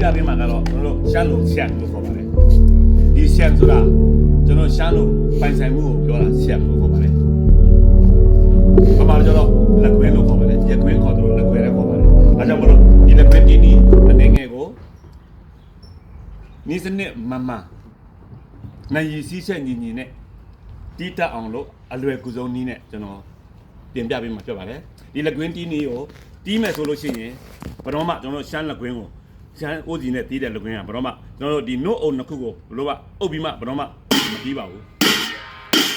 ပြပေးမှာကတော့ကျွန်တော်တို့ရှမ်းလုံရှမ်းလို့ခေါ်ပါတယ်ဒီရှမ်းဆိုတာကျွန်တော်ရှမ်းလုံပိုင်ဆိုင်မှုကိုပြောတာရှမ်းလို့ခေါ်ပါတယ်ပမာကျတော့လက်ခွင်းလို့ခေါ်ပါတယ်ရက်ခွင်းခေါ်တယ်လို့လက်ခွင်းလည်းခေါ်ပါတယ်ဒါကြောင့်မလို့ဒီလက်ခွင်းတီးတီးအနေငယ်ကိုနီးစနစ်မမနိုင်ရည်စည်းချက်ညီညီနဲ့တီးတက်အောင်လို့အလွယ်ကူဆုံးနည်းနဲ့ကျွန်တော်တင်ပြပေးမှာဖြစ်ပါတယ်ဒီလက်ခွင်းတီးနည်းကိုတီးမယ်ဆိုလို့ရှိရင်ဘယ်တော့မှကျွန်တော်ရှမ်းလက်ခွင်းကို ရှမ်းအိုးစီနဲ့တီးတဲ့လက်ခွင်းကဘယ်တော့မှကျွန်တော်တို့ဒီ note အုပ်နှစ်ခုကိုဘယ်လိုကအုပ်ပြီးမှဘယ်တော့မှမတီးပါဘူး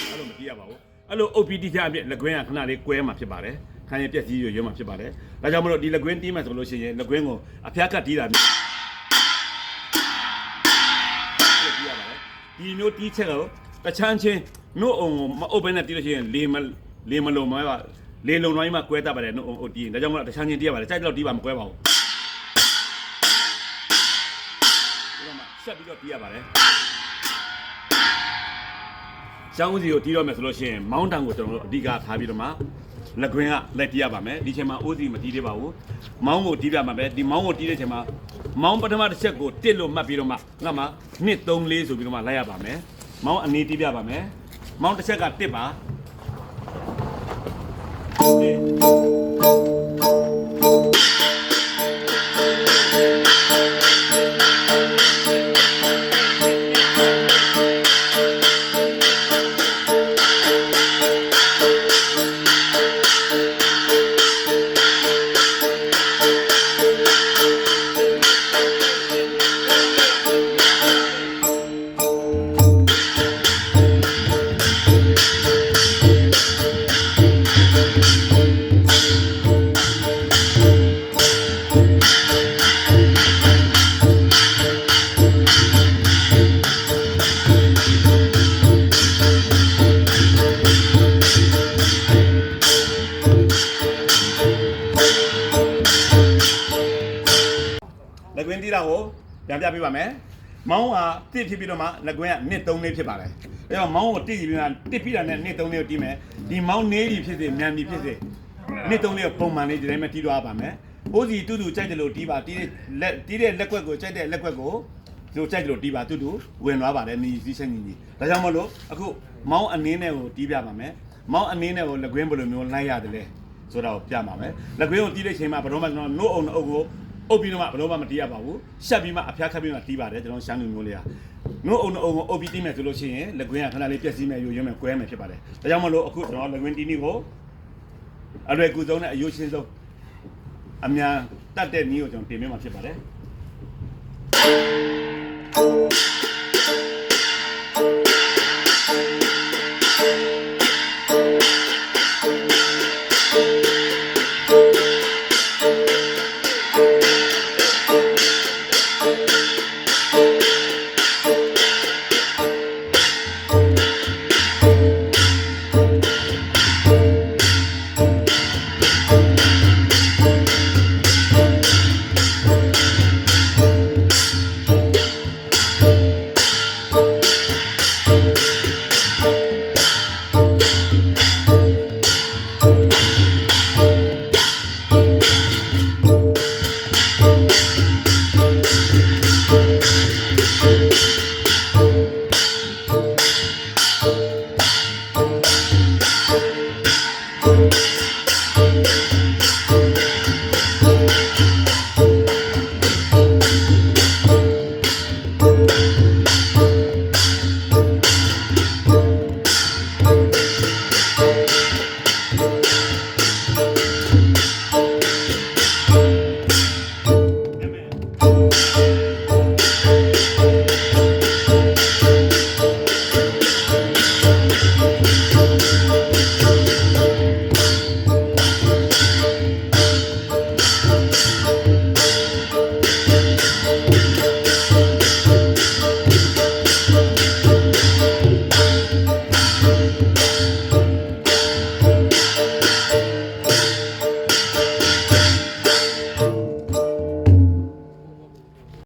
အဲ့လိုမတီးရပါဘူးအဲ့လိုအုပ်ပြီးတီးချအပြည့်လက်ခွင်းကခဏလေးကွဲမှာဖြစ်ပါတယ်ခံရပြက်စီးရွရွမှာဖြစ်ပါတယ်ဒါကြောင့်မလို့ဒီလက်ခွင်းတီးမယ်ဆိုလို့ရှိရင်လက်ခွင်းကိုအဖျားကတ်တီးတာမျိုးအဲ့လိုတီးရပါတယ်ဒီမျိုးတီးချက်ကိုတချမ်းချင်း note အုံကိုမအုပ်ဘဲနဲ့တီးလို့ရှိရင်လေမလေမလုံးမပါလေလုံတိုင်းမှာကွဲတတ်ပါတယ် note အုံအုပ်တီးရင်ဒါကြောင့်မလို့တချမ်းချင်းတီးရပါတယ်ကြိုက်တော့တီးပါမကွဲပါဘူး ဆက်ပြီးတော့တီးရပါတယ်။ရှောင်းဦးစီကိုတီးတော့မယ်ဆိုလို့ရှိရင် မောင်းတန်ကိုကျွန်တော်တို့အဓိကထားပြီးတော့မှလက်ကွင်းကလက်တီးရပါမယ်။ဒီချိန်မှာဦးစီမတီးသေးပါဘူး။မောင်းကိုတီးပြမှာပဲဒီမောင်းကိုတီးတဲ့ချိန်မှာမောင်းပထမတစ်ချက်ကိုတစ်လို့မှတ်ပြီးတော့မှငါမှ1 3 4ဆိုပြီးတော့မှလိုက်ရပါမယ်။မောင်းအနေတီးပြပါမယ်။မောင်းတစ်ချက်ကတစ်ပါ လက်ကွင်းတီးတာကိုပြန်ပြပေးပါမယ်။မောင်းကတစ်ဖြစ်ပြီးတော့မှလက်ကွင်းက1 3လေးဖြစ်ပါတယ်။အဲတော့မောင်းကိုတစ်ပြီးမှတစ်ပြီးတာနဲ့1 3လေးကိုတီးမယ်။ဒီမောင်းနေပြီဖြစ်စေမြန်ပြီဖြစ်စေ1 3လေးကိုပုံမှန်လေးဒီတိုင်းပဲတီးသွားပါမယ်။အိုးစီတူတူကြိုက်တယ်လို့တီးပါတီးတဲ့လက်တီးတဲ့လက်ကွက်ကိုကြိုက်တဲ့လက်ကွက်ကိုတို့ကြိုက်တယ်လို့တီးပါတူတူဝင်သွားပါတယ်နီစီးချက်ညီညီ။ဒါကြောင့်မလို့အခုမောင်းအနေနဲ့ကိုတီးပြပါမယ်။မောင်းအနေနဲ့ကိုလက်ကွင်းဘယ်လိုမျိုးလိုက်ရတယ်လဲဆိုတာကိုပြပါမယ်။လက်ကွင်းကိုတီးတဲ့ချိန်မှာဘယ်တော့မှကျွန်တော် no အောင် no အုပ်ကို အုပ်ပြီးတော့မှဘယ်တော့မှမတီးရပါဘူးရှက်ပြီးမှအဖျားခတ်ပြီးမှတီးပါတယ်ကျွန်တော်ရှမ်းလူမျိုးလေးကနို့အုံအုံကိုအုပ်ပြီးတီးမယ်ဆိုလို့ရှိရင်လက်ကွင်းကခဏလေးပြက်စီးမယ်ယူရွံ့မယ်ကွဲမယ်ဖြစ်ပါတယ်ဒါကြောင့်မလို့အခုကျွန်တော်လက်ကွင်းတီးနည်းကိုအရွယ်ကူဆုံးနဲ့အယိုးရှင်းဆုံးအမြန်တတ်တဲ့နည်းကိုကျွန်တော်တင်ပြမှာဖြစ်ပါတယ်